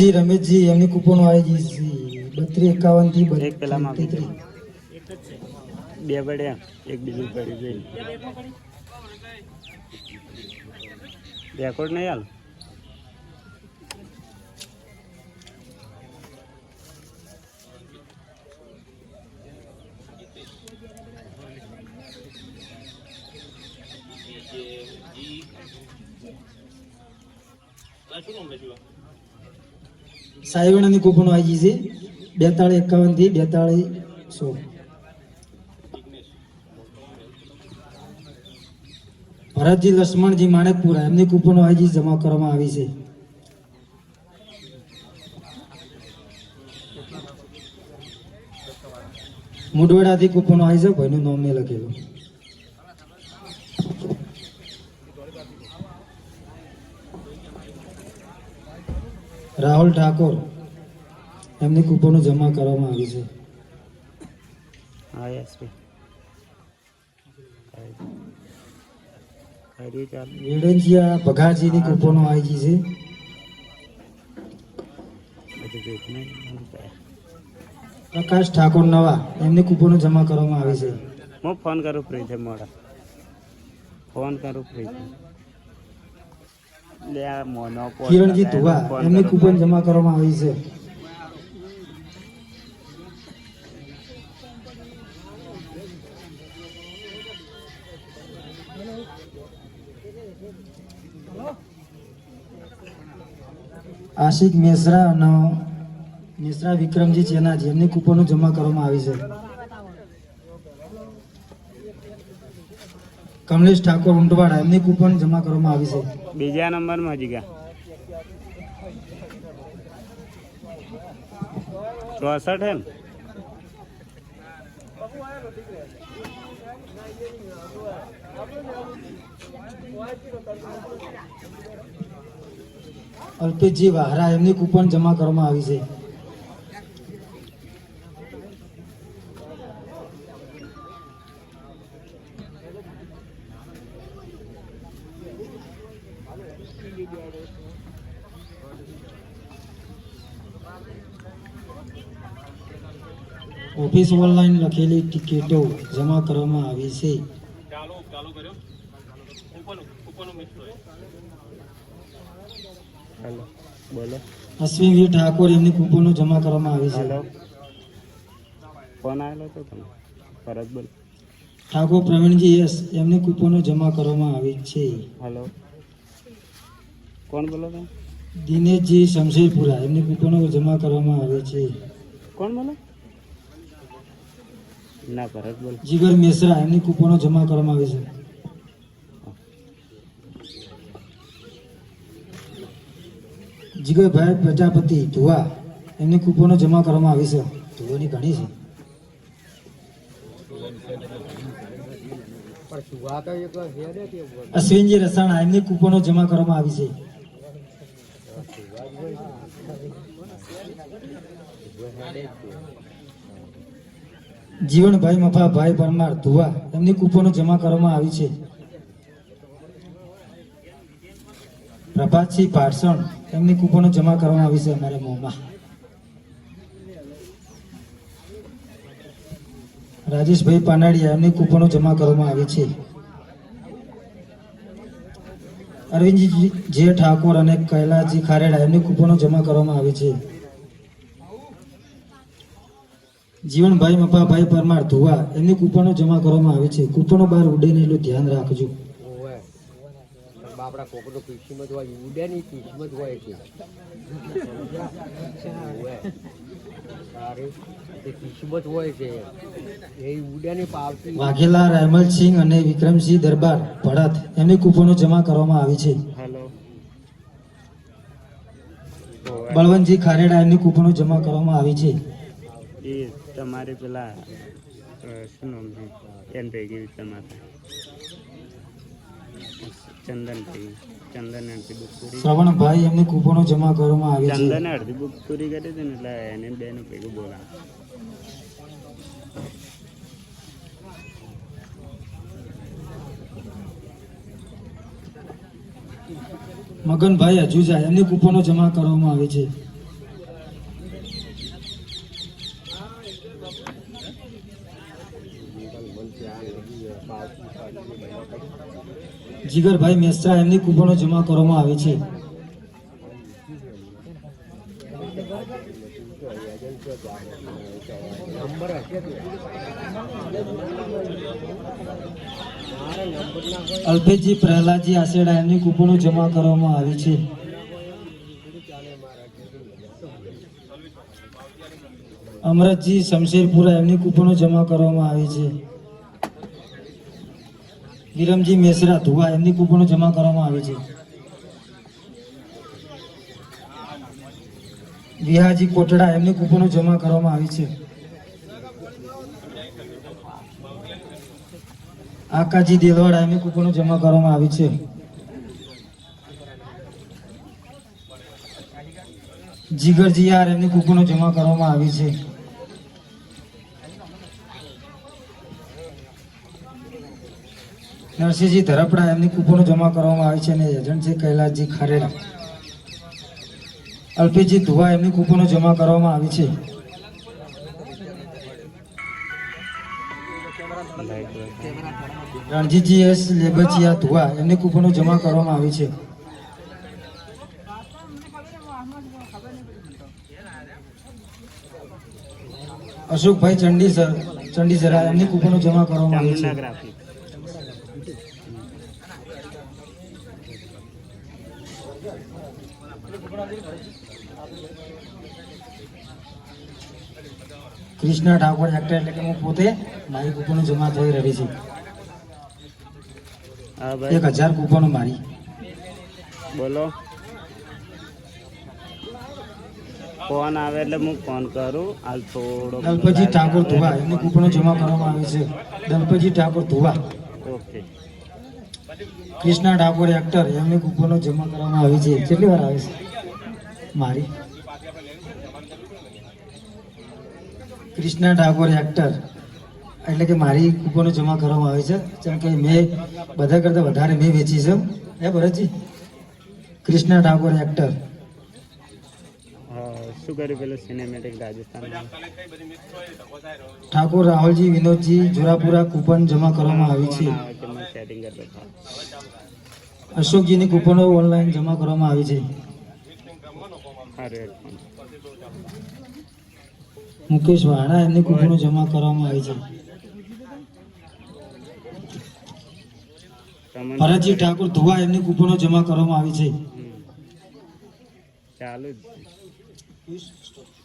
જી રમેશજી એમની કૂપનો આવી ગઈ છે બત્રીસ એકાવનથી એક પેલામાં. બે પડ્યા એક બીજું પડી ગઈ રેકોર્ડ નહીં હાલ? સાહેબાણાની કૂપનો આવી છે. બેતાળીસ એકાવનથી બેતાળીસ સો ભરતજી લક્ષ્મણજી માણેકપુરા, એમની કૂપનો ગઈ જમા કરવામાં આવી છે. મુડવડાથી કૂપનો આવી છે, ભાઈનું નામ મેં લખેલું. રાહુલ ઠાકોર એમની કૂપનો જમા કરવામાં આવી છે. હા યસ વેડંજિયા ભગાજીની કૂપનો આવી ગઈ છે. પ્રકાશ ઠાકોર નવા એમની કૂપનો જમા કરવામાં આવી છે. હું ફોન કરું ફ્રી છે મોડા. ફોન કરું ફ્રી છે કિરણજી ધુવા એમની. કૂપન જમા કરવામાં આવી છે આશિક મેસરા અને મેસરા વિક્રમજી ચેનાજી એમની કૂપનો જમા કરવામાં આવી છે કમલેશ ઠાકોર ઉંટવાડા એમની કૂપન જમા કરવામાં આવી છે. બીજા નંબરમાં હજી ગયા ચોસઠ એમ? અલ્પેશજી વાહરા એમની કૂપન જમા કરવામાં આવી છે. ઓફિસ ઓનલાઈન લખેલી ટિકિટો જમા કરવામાં આવી છે. હેલો બોલો. અશ્વિનજી ઠાકોર એમની કૂપનો જમા કરવામાં આવી છે. હેલો. ફોન આવેલો હતો તમે ફરજ બોલ. ઠાકોર પ્રવીણજી યસ એમની કૂપનો જમા કરવામાં આવી છે. હેલો. કોણ બોલો તમે? દિનેશજી શમશેરપુરા એમની કૂપનો જમા કરવામાં આવે છે. કોણ બોલો? ના ભરત બોલ. જીગર મેસરા એમની કૂપનો જમા કરવામાં આવી છે. જીગરભાઈ પ્રજાપતિ ધુવા એમની કૂપનો જમા કરવામાં આવી છે. ધુવાની ઘણી છે. અશ્વિનજી રસાણા એમની કૂપનો જમા કરવામાં આવી છે. જીવનભાઈ મફાભાઈ પરમાર, ધુવા, એમની કૂપનો જમા કરવામાં આવી છે. પ્રભાતસિંહ પારસણ, એમની કૂપનો જમા કરવામાં આવી છે અમારા મોંમાં. રાજેશભાઈ પાનાડિયા, એમની કૂપનો જમા કરવામાં આવી છે. અરવિંદજી જે ઠાકોર અને કૈલાસજી ખારેડા, એમની કૂપનો જમા કરવામાં આવી છે. જીવનભાઈ મપાભાઈ પરમાર ધુવા એમની કૂપનો જમા કરવામાં આવે છે. કૂપનો બહાર ઉડે નહીં એટલું ધ્યાન રાખજો. બાપડા કોકનો કિસ્મત હોય ઉડ્યાની કિસ્મત હોય છે. તે કિસ્મત હોય છે એ ઉડ્યાની પાવતી વાઘેલા રહેમલસિંહ અને વિક્રમસિંહ દરબાર ભડત એમની કૂપનો જમા કરવામાં આવી છે. હેલો. બળવંતજી ખારેડા એમની કૂપનો જમા કરવામાં આવી છે. એ તમારે પેલા શું નામ છે? એન ભેગી તમારે. ચંદન ભેગી ચંદન અડધી બુક પૂરી શ્રવણભાઈ એમની કૂપનો જમા કરવામાં આવી છે. ચંદને અડધી બુક પૂરી કરી હતી ને એટલે એને બેનું ભેગું બોલા મગનભાઈ અજુજા એમની કૂપનો જમા કરવામાં આવી છે. જીગરભાઈ મેસ્ત્રા એમની કૂપનો જમા કરવામાં આવે છે. અલ્પેશજી પ્રહલાદજી આશેડા એમની કૂપનો જમા કરવામાં આવે છે. અમરતજી શમશેરપુરા એમની કૂપનો જમા કરવામાં આવે છે. વિરમજી મેસરા ધુવા એમની કૂપનો જમા કરવામાં આવે છે. વિહાજી કોટડા એમની કૂપનો જમા કરવામાં આવી છે. આકાજી દેલવાડા એમની કૂપનો જમા કરવામાં આવી છે. જીગરજી યાર એમની કૂપનો જમા કરવામાં આવી છે. નરસિંહજી ધરપડા એમની કૂપનો જમા કરવામાં આવી છે અને એજન્ટ છે કૈલાસજી ખારેડા અલ્પેશજી ધુવા એમની કૂપનો જમા કરવામાં આવી છે. રણજીતજી એસ લેબચિયા ધુવા એમની કૂપનો જમા કરવામાં આવી છે. અશોકભાઈ ચંડીસર ચંડીસરા એમની કૂપનો જમા કરવામાં આવી છે. કૃષ્ણા ઠાકોર એક્ટર એટલે કે હું પોતે મારી કૂપનો જમા થઈ રહી છે. એક હજાર કૂપનો મારી. બોલો. ફોન આવે એટલે હું ફોન કરું. હાલ થોડો દલપતજી ઠાકોર ધુવા એમની કૂપનો જમા કરવામાં આવે છે. દલપતજી ઠાકોર ધુવા. ઓકે. કૃષ્ણા ઠાકોર એક્ટર એમની કૂપનો જમા કરવામાં આવી છે. કેટલી વાર આવે છે? મારી. કૃષ્ણા ઠાકોર એક્ટર એટલે કે મારી કૂપનો જમા કરવામાં આવે છે. જેમ કે મેં બધા કરતાં વધારે મેં વેચી છે. હે ભરતજી? કૃષ્ણા ઠાકોર એક્ટર શું કર્યું પેલું સિનેમેટિક રાજસ્થાનમાં? ઠાકોર રાહુલજી વિનોદજી જોરાપુરા કૂપન જમા કરવામાં આવી છે. અશોકજીની કૂપનો ઓનલાઈન જમા કરવામાં આવી છે. મુકેશ વાણા એમની કૂપનો જમા કરવામાં આવી છે. ભરતજી ઠાકોર ધુવા એમની કૂપનો જમા કરવામાં આવી છે. હમ. ચાલુ જ